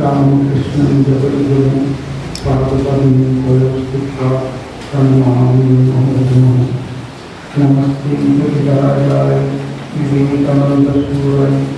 रामकृष्ण जगद्गुरु पार्वती वयस्थित नमस्ते विवेकानंद सूर्य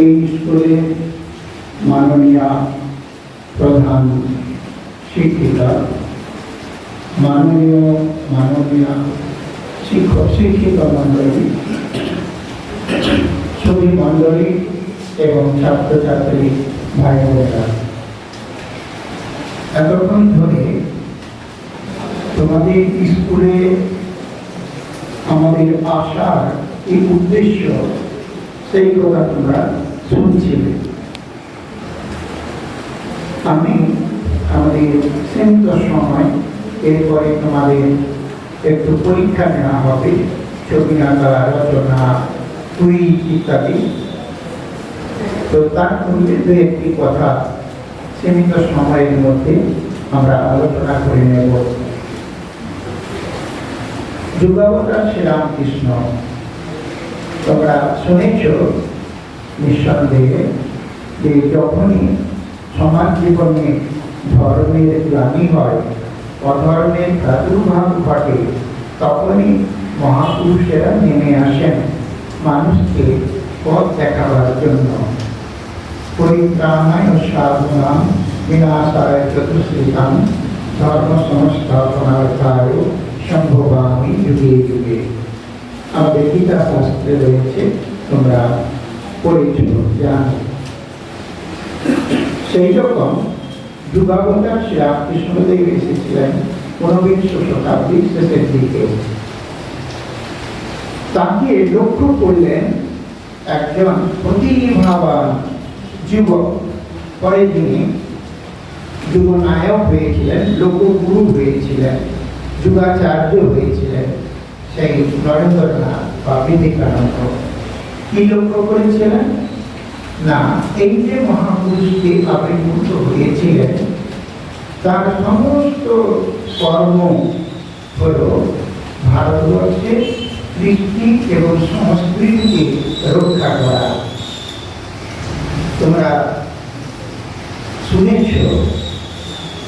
এই স্কুলে মাননীয় প্রধান শিক্ষিকা, মাননীয় মাননীয় শিক্ষক, শিক্ষিকা মণ্ডলী ছবি মণ্ডলী এবং ছাত্রছাত্রী ভাই বোনেরা। এতক্ষণ ধরে তোমাদের স্কুলে আমাদের আসার এই উদ্দেশ্য সেই কথা তোমরা শুনছিলে। আমি আমাদের সীমিত সময়, এরপরে তোমাদের একটু পরীক্ষা নেওয়া হবে ছবি আঁকা রচনা কুইজ ইত্যাদি। তো তার মধ্যে দু একটি কথা সীমিত সময়ের মধ্যে আমরা আলোচনা করে নেব। যুগাবতার শ্রীরামকৃষ্ণ তোমরা শুনেছ নিঃসন্দেহে যে যখনই সমাজ জীবনে ধর্মের গ্লানি হয়, অধর্মের প্রাদুর্ভাব ঘটে, তখনই মহাপুরুষেরা নেমে আসেন মানুষকে পথ দেখাবার জন্য। পরিত্রাণায় সাধনাম বিনাশায় চতুশ্রীতাম ধর্ম সংস্থাপনার্থায় সম্ভবামি যুগে যুগে। আমাদের গীতা শাস্ত্রে রয়েছে, তোমরা পড়েছ জানো। সেই রকম যুগাবতার শ্রীরামকৃষ্ণদেব এসেছিলেন, ঊনবিংশ শতাব্দীর শেষের দিকে। তাকে লক্ষ্য করলেন একজন প্রতিভাবান যুবক। পরে তিনি যুবনায়ক হয়েছিলেন, লোকগুরু হয়েছিলেন, যুগাচার্য হয়েছিলেন। সেই নরেন্দ্রনাথ বা বিবেকানন্দ কি লক্ষ্য করেছিলেন? না, এই যে মহাপুরুষকে আবির্ভূত হয়েছিলেন, তার সমস্ত কর্ম হল ভারতবর্ষের কৃষ্টি এবং সংস্কৃতিকে রক্ষা করা। তোমরা শুনেছ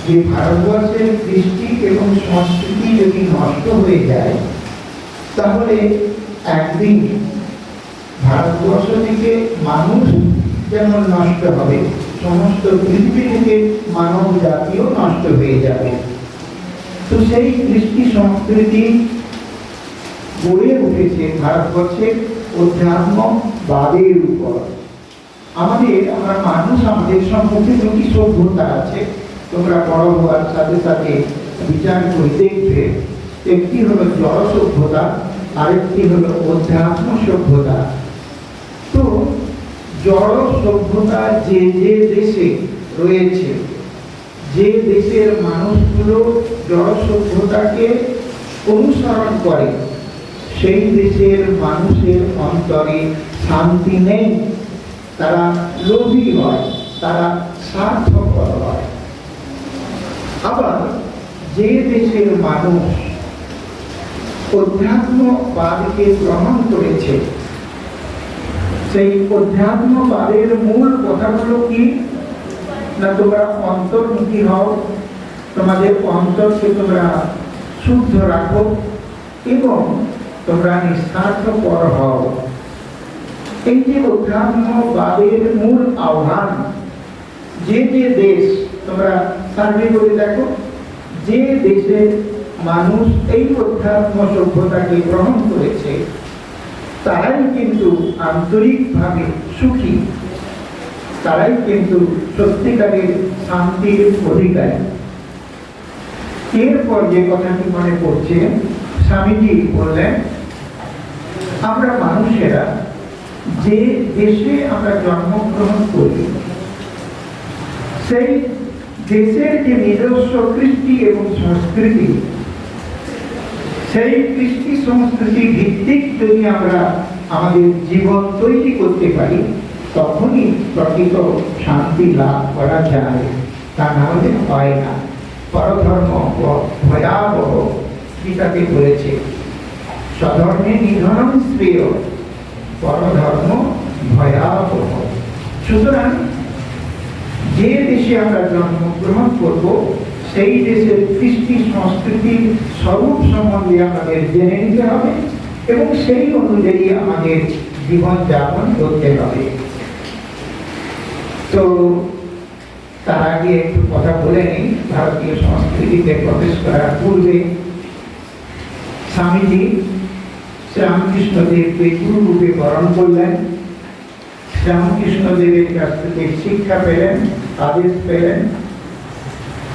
যে ভারতবর্ষের কৃষ্টি এবং সংস্কৃতি যদি নষ্ট হয়ে যায় তাহলে একদিন ভারতবর্ষ থেকে মানুষ যেমন নষ্ট হবে, সমস্ত পৃথিবী থেকে মানব জাতিও নষ্ট হয়ে যাবে। তো সেই কৃষ্টি সংস্কৃতি গড়ে উঠেছে ভারতবর্ষের অধ্যাত্মবাদের উপর। আমাদের, আমরা মানুষ, আমাদের সম্মুখে দুটি সভ্যতা আছে। তোমরা বড় হওয়ার সাথে সাথে বিচার করে দেখবে একটি হলো জড় সভ্যতা আরেকটি হলো অধ্যাত্ম সভ্যতা তো জড় সভ্যতা যে যে দেশে রয়েছে, যে দেশের মানুষগুলো জড় সভ্যতাকে অনুসরণ করে, সেই দেশের মানুষের অন্তরে শান্তি নেই। তারা লোভী হয়, তারা স্বার্থপর হয়। আবার যে দেশের মানুষ অধ্যাত্মবাদকে গ্রহণ করেছে। সেই অধ্যাত্মবাদের মূল কথাগুলো কি? না তোমরা অন্তর্মুখী হও, তোমাদের অন্তরকে তোমরা শুদ্ধ রাখো এবং তোমরা নিঃস্বার্থপর হও। এই যে অধ্যাত্মবাদের মূল আহ্বান, যে যে দেশ, তোমরা সার্ভে করে দেখো, যে দেশের মানুষ এই অধ্যাত্ম সভ্যতাকে গ্রহণ করেছে, তারাই কিন্তু আন্তরিকভাবে সুখী। তারাই কিন্তু সত্যিকারের শান্তির অধিকারী। এরপর যে কথাটি মনে পড়ছে, স্বামীজি বললেন, আমরা মানুষেরা যে দেশে আমরা জন্মগ্রহণ করি, সেই দেশের যে নিজস্ব কৃষ্টি এবং সংস্কৃতি সেই কৃষ্টি সংস্কৃতি ভিত্তিক যদি আমরা আমাদের জীবন তৈরি করতে পারি, তখনই প্রকৃত শান্তি লাভ করা যায়। তা না হলে হয় না। পরধর্ম ভয়াবহ গীতাতে বলেছে। স্বধর্মে নিধনম শ্রেয়, পরধর্ম ভয়াবহ। সুতরাং যে দেশে আমরা জন্মগ্রহণ করব সেই দেশের কৃষ্টি সংস্কৃতির স্বরূপ সম্বন্ধে আমাদের জেনে নিতে হবে এবং সেই অনুযায়ী আমাদের জীবন যাপন করতে হবে। তো তার আগে একটু কথা বলে নিই। ভারতীয় সংস্কৃতিতে প্রবেশ করার পূর্বে স্বামীজি শ্রীরামকৃষ্ণ দেবকে গুরু রূপে বরণ করলেন। শ্রীরামকৃষ্ণ দেবের কাছ থেকে শিক্ষা পেলেন, আদেশ পেলেন।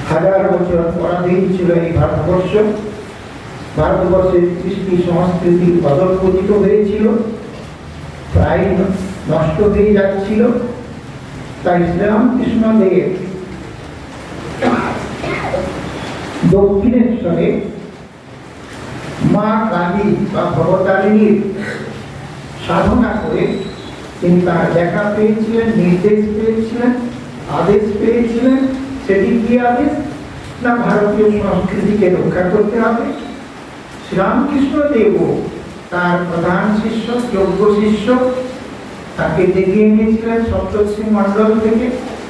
হাজার বছর পরাধীন ছিল এই ভারতবর্ষ। ভারতবর্ষের কৃষ্টি সংস্কৃতি অধপতিত হয়েছিল। প্রায় নষ্ট হয়ে যাচ্ছিল। তাই শ্রীরামকৃষ্ণ দেব দক্ষিণেশ্বরে মা কালী বা ভবতারিণীর সাধনা করে তিনি তার দেখা পেয়েছিলেন, নির্দেশ পেয়েছিলেন, আদেশ পেয়েছিলেন। সেটি কি আদেশ না ভারতীয় সংস্কৃতিকে রক্ষা করতে হবে? শ্রীরামকৃষ্ণ দেব তার প্রধান শিষ্য, যোগ্য শিষ্য, তাকে ডেকে এনেছিলেন সপ্তর্ষি মণ্ডল থেকে।